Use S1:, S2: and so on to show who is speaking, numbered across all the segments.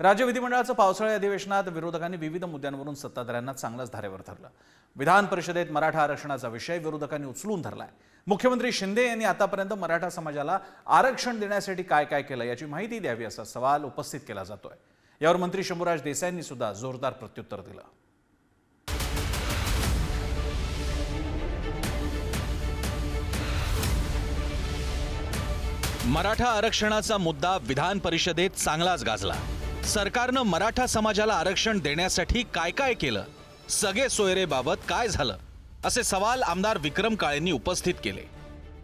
S1: राज्य विधिमंडळाचं पावसाळी अधिवेशनात विरोधकांनी विविध मुद्द्यांवरून सत्ताधाऱ्यांना चांगलंच धारेवर धरलं. विधान परिषदेत मराठा आरक्षणाचा विषय विरोधकांनी उचलून धरलाय. मुख्यमंत्री शिंदे यांनी आतापर्यंत मराठा समाजाला आरक्षण देण्यासाठी काय काय केलं याची माहिती द्यावी असा सवाल उपस्थित केला जातोय. यावर मंत्री शंभूराज देसाईंनी सुद्धा जोरदार प्रत्युत्तर दिलं.
S2: मराठा आरक्षणाचा मुद्दा विधान परिषदेत चांगलाच गाजला. सरकारनं मराठा समाजाला आरक्षण देण्यासाठी काय काय केलं? सगळे सोयरेबाबत काय झालं? असे सवाल आमदार विक्रम काळेंनी उपस्थित केले.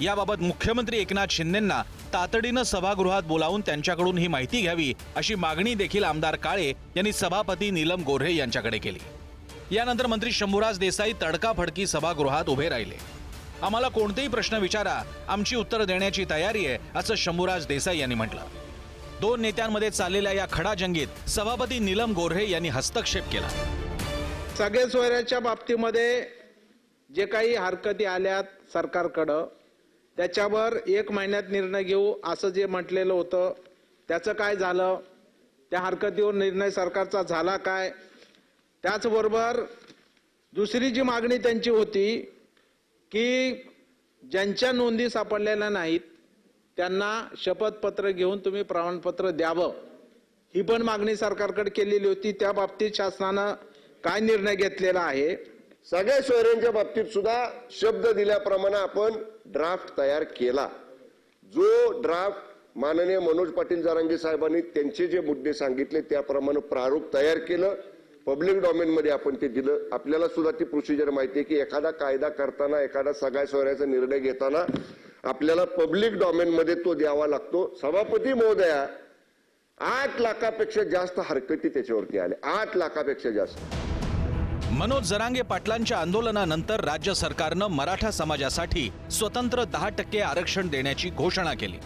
S2: याबाबत मुख्यमंत्री एकनाथ शिंदेंना तातडीनं सभागृहात बोलावून त्यांच्याकडून ही माहिती घ्यावी अशी मागणी देखील आमदार काळे यांनी सभापती नीलम गोऱ्हे यांच्याकडे केली. यानंतर मंत्री शंभूराज देसाई तडकाफडकी सभागृहात उभे राहिले. आम्हाला कोणतेही प्रश्न विचारा आमची उत्तर देण्याची तयारी आहे असं शंभूराज देसाई यांनी म्हटलं. दोन नेत्यांमध्ये चाललेल्या या खडाजंगीत सभापती नीलम गोऱ्हे यांनी हस्तक्षेप केला.
S3: सगळे सोयऱ्याच्या बाबतीमध्ये जे काही हरकती आल्यात सरकारकडं त्याच्यावर एक महिन्यात निर्णय घेऊ असं जे म्हटलेलं होतं त्याचं काय झालं? त्या हरकतीवर निर्णय सरकारचा झाला काय? त्याचबरोबर दुसरी जी मागणी त्यांची होती की ज्यांच्या नोंदी सापडलेल्या नाहीत त्यांना शपथपत्र घेऊन तुम्ही प्रमाणपत्र द्यावं. ही पण मागणी सरकारकडे केलेली होती. त्या बाबतीत शासनानं काय निर्णय घेतलेला आहे?
S4: सगळ्या सोयऱ्यांच्या बाबतीत सुद्धा शब्द दिल्याप्रमाणे आपण ड्राफ्ट तयार केला. जो ड्राफ्ट माननीय मनोज पाटील जारांगे साहेबांनी त्यांचे जे मुद्दे सांगितले त्याप्रमाणे प्रारूप तयार केलं. पब्लिक डॉमेनमध्ये आपण ते दिलं. आपल्याला सुद्धा ती प्रोसिजर माहिती आहे की एखादा कायदा करताना एखादा सगळ्या सोयऱ्याचा निर्णय घेताना आपल्याला पब्लिक डॉमेनमध्ये तो द्यावा लागतो. सभापती महोदया आठ लाखापेक्षा जास्त हरकती त्याच्यावरती आल्या. आठ लाखापेक्षा जास्त.
S2: मनोज जरांगे पाटलांच्या आंदोलनानंतर राज्य सरकारनं मराठा समाजासाठी स्वतंत्र दहा टक्के आरक्षण देण्याची घोषणा केली.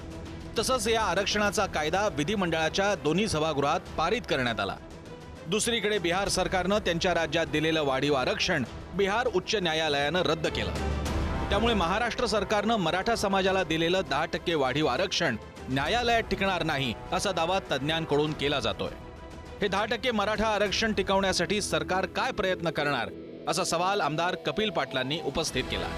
S2: तसंच या आरक्षणाचा कायदा विधिमंडळाच्या दोन्ही सभागृहात पारित करण्यात आला. दुसरीकडे बिहार सरकारनं त्यांच्या राज्यात दिलेलं वाढीव आरक्षण बिहार उच्च न्यायालयानं रद्द केलं. त्यामुळे महाराष्ट्र सरकारनं मराठा समाजाला दिलेलं दहा टक्के वाढीव आरक्षण न्यायालयात टिकणार नाही असा दावा तज्ज्ञांकडून केला जातोय. हे दहा टक्के मराठा आरक्षण टिकवण्यासाठी सरकार काय प्रयत्न करणार असा सवाल आमदार कपिल पाटलांनी उपस्थित केला.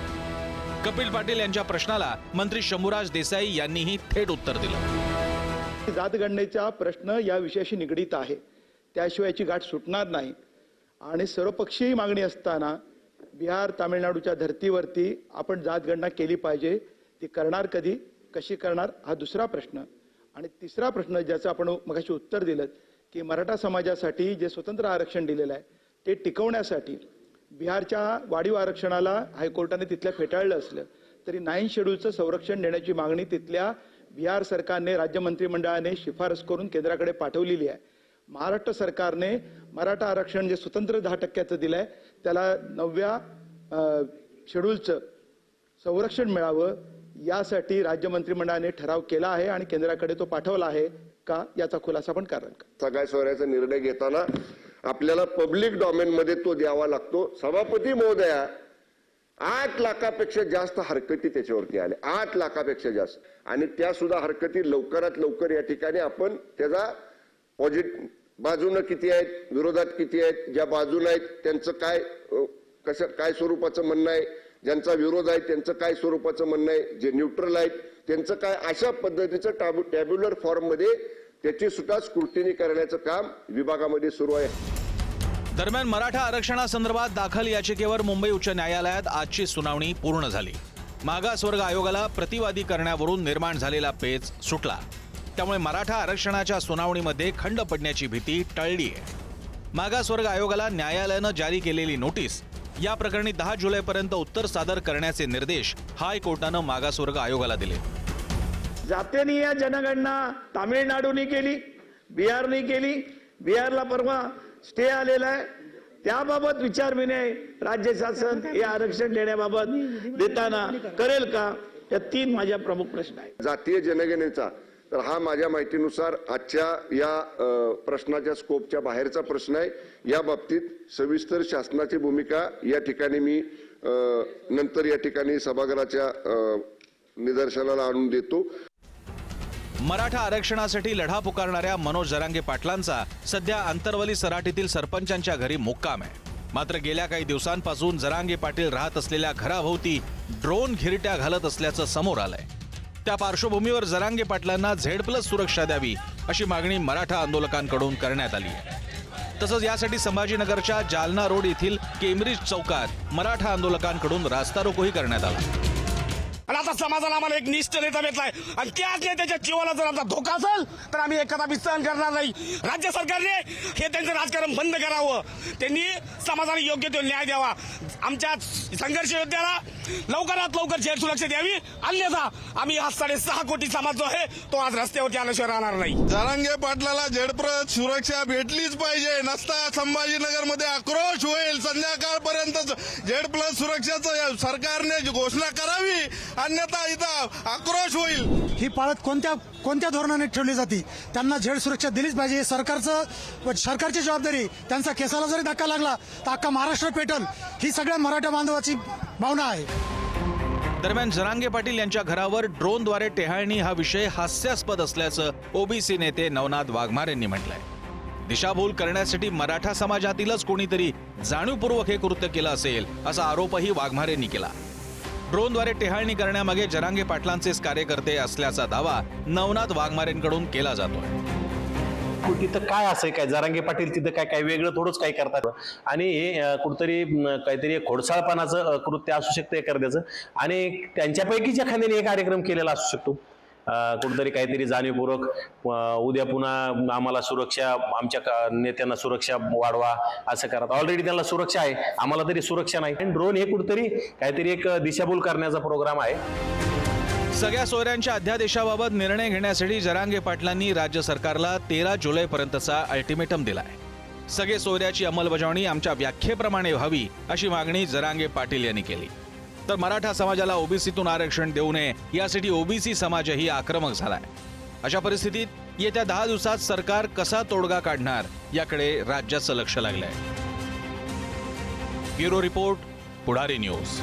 S2: कपिल पाटील यांच्या प्रश्नाला मंत्री शंभूराज देसाई यांनीही थेट उत्तर दिलं.
S5: जातगणनेचा प्रश्न या विषयाशी निगडीत आहे. त्याशिवाय याची गाठ सुटणार नाही. आणि सर्वपक्षीय मागणी असताना बिहार तामिळनाडूच्या धर्तीवरती आपण जातगणना केली पाहिजे. ती करणार कधी? कशी करणार? हा दुसरा प्रश्न. आणि तिसरा प्रश्न ज्याचं आपण मगाशी उत्तर दिलं की मराठा समाजासाठी जे स्वतंत्र आरक्षण दिलेलं आहे ते टिकवण्यासाठी बिहारच्या वाढीव आरक्षणाला हायकोर्टाने तिथल्या फेटाळलं असलं तरी नाईन शेड्यूलचं संरक्षण देण्याची मागणी तिथल्या बिहार सरकारने राज्य मंत्रिमंडळाने शिफारस करून केंद्राकडे पाठवलेली आहे. महाराष्ट्र सरकारने मराठा आरक्षण जे स्वतंत्र दहा टक्क्याचं दिलंय त्याला नवव्या शेड्यूलचं संरक्षण मिळावं यासाठी राज्य मंत्रिमंडळाने ठराव केला आहे आणि केंद्राकडे तो पाठवला आहे का याचा खुलासा पण कारण
S4: सगळ्या सोयऱ्याचा निर्णय घेताना आपल्याला पब्लिक डॉमेनमध्ये तो द्यावा लागतो. सभापती महोदया आठ लाखापेक्षा जास्त हरकती त्याच्यावरती आल्या. आठ लाखापेक्षा जास्त. आणि त्या सुद्धा हरकती लवकरात लवकर या ठिकाणी आपण त्याचा पॉझिटिव्ह बाजूनं किती आहेत? विरोधात किती आहेत? ज्या बाजूला आहेत त्यांचं काय कसं काय स्वरूपाचं म्हणणं आहे? ज्यांचा विरोध आहे त्यांचं काय स्वरूपाचं म्हणणं आहे? जे न्यूट्रल आहेत त्यांचं काय अशा पद्धतीचं टॅबु टॅब्युलर फॉर्ममध्ये त्याची सुद्धा स्क्रुटिनी करण्याचं काम विभागामध्ये सुरू आहे.
S2: दरम्यान मराठा आरक्षणासंदर्भात दाखल याचिकेवर मुंबई उच्च न्यायालयात आजची सुनावणी पूर्ण झाली. मागासवर्ग आयोगाला प्रतिवादी करण्यावरून निर्माण झालेला पेच सुटला. त्यामुळे मराठा आरक्षणाच्या सुनावणीमध्ये खंड पडण्याची भीती टळली आहे. मागासवर्ग आयोगाला न्यायालयानं जारी केलेली नोटीस या प्रकरणी दहा जुलैपर्यंत उत्तर सादर करण्याचे निर्देश हायकोर्टानं मागासवर्ग आयोगाला दिले.
S6: जातीय जनगणना तामिळनाडूने केली बिहारने केली बिहारला परवा स्टे आलेला आहे. त्याबाबत विचार विनय राज्य शासन हे आरक्षण देण्याबाबत देताना करेल का? या तीन माझ्या प्रमुख प्रश्न आहेत.
S4: जातीय जनगणनेचा तर हा माझ्या माहितीनुसार आजच्या या प्रश्नाच्या स्कोपच्या बाहेरचा प्रश्न आहे. या बाबतीत सविस्तर शासनाची भूमिका या ठिकाणी मी नंतर या ठिकाणी सभागृहाच्या निदर्शनाला आणून देतो.
S2: मराठा आरक्षणासाठी लढा पुकारणाऱ्या मनोज जरांगे पाटलांचा सध्या अंतरवली सराटीतील सरपंचांच्या घरी मुक्काम आहे. मात्र गेल्या काही दिवसांपासून जरांगे पाटील राहत असलेल्या घराभोवती ड्रोन घिरट्या घालत असल्याचं समोर आलंय. त्या पार्श्वभूमीवर जरांगे पाटलांना झेड प्लस सुरक्षा द्यावी अशी मागणी मराठा आंदोलकांकडून करण्यात आली तसंच यासाठी संभाजीनगरच्या जालना रोड येथील केम्ब्रिज चौकात मराठा आंदोलकांकडून रास्ता रोकोही करण्यात आला.
S7: आणि आता समाजाला आम्हाला एक निष्ठ नेता भेटलाय. आणि त्याच नेत्याच्या जीवाला जर आमचा धोका असेल तर आम्ही एखादा विस्तार करणार नाही. राज्य सरकारने हे त्यांचं राजकारण बंद करावं. त्यांनी समाजाला योग्य तो न्याय द्यावा. आमच्या संघर्ष योद्ध्याला लवकरात लवकर जेल सुरक्षा द्यावी. अन्यथा आम्ही हा साडेसहा कोटी समाज जो आहे तो आज रस्त्यावरती आल्याशिवाय राहणार नाही.
S8: जरांगे पाटलाला झेडप्रत सुरक्षा भेटलीच पाहिजे. नसता संभाजीनगरमध्ये आक्रोश होईल. संध्याकाळपर्यंत झेड प्लस सुरक्षाचं सरकारने घोषणा करावी. अन्यथा इथं आक्रोश होईल.
S9: ही पाळत कोणत्या कोणत्या धोरणाने ठेवली जाते? त्यांना झेड सुरक्षा दिलीच पाहिजे. हे सरकारचं सरकारची जबाबदारी. त्यांचा केसाला जरी धक्का लागला तर अख्खा महाराष्ट्र पेटल. ही सगळ्या मराठा बांधवाची भावना आहे.
S2: दरम्यान जरांगे पाटील यांच्या घरावर ड्रोनद्वारे टेहाळणी हा विषय हास्यास्पद असल्याचं ओबीसी नेते नवनाथ वाघमार यांनी म्हटलंय. दिशाभूल करण्यासाठी मराठा समाजातीलच कोणीतरी जाणीवपूर्वक हे कृत्य केलं असेल असा आरोपही वाघमार यांनी केला. ड्रोनद्वारे टेहाळणी करण्यामागे जरांगे पाटलांचेच कार्यकर्ते असल्याचा दावा नवनाथ वाघमारेंकडून केला जातोय.
S10: तिथं काय असं काय जरांगे पाटील तिथं काय काय वेगळं थोडंच काय करतात? आणि हे कुठतरी कुठंतरी काहीतरी खोडसाळपणाचं कृत्य असू शकतं एखाद्याचं आणि त्यांच्यापैकीच एखाद्याने हे कार्यक्रम केलेला असू शकतो. कुठंतरी काहीतरी जाणीवपूर्वक उद्या पुन्हा आम्हाला सुरक्षा आमच्या नेत्यांना सुरक्षा वाढवा असं करत ऑलरेडी त्यांना सुरक्षा आहे. आम्हाला तरी सुरक्षा नाही. ड्रोन हे कुठंतरी काहीतरी एक दिशाभूल करण्याचा प्रोग्राम आहे.
S2: सगळ्या सोयऱ्यांच्या अध्यादेशाबाबत निर्णय घेण्यासाठी जरांगे पाटलांनी राज्य सरकारला तेरा जुलैपर्यंतचा अल्टिमेटम दिलाय. सगळे सोयऱ्याची अंमलबजावणी आमच्या व्याख्येप्रमाणे व्हावी अशी मागणी जरांगे पाटील यांनी केली. तर मराठा समाजाला ओबीसीतून आरक्षण देऊ नये यासाठी ओबीसी समाजही आक्रमक झालाय. अशा परिस्थितीत येत्या दहा दिवसात सरकार कसा तोडगा काढणार याकडे राज्याचं लक्ष लागलंय. Bureau report Pudhari news.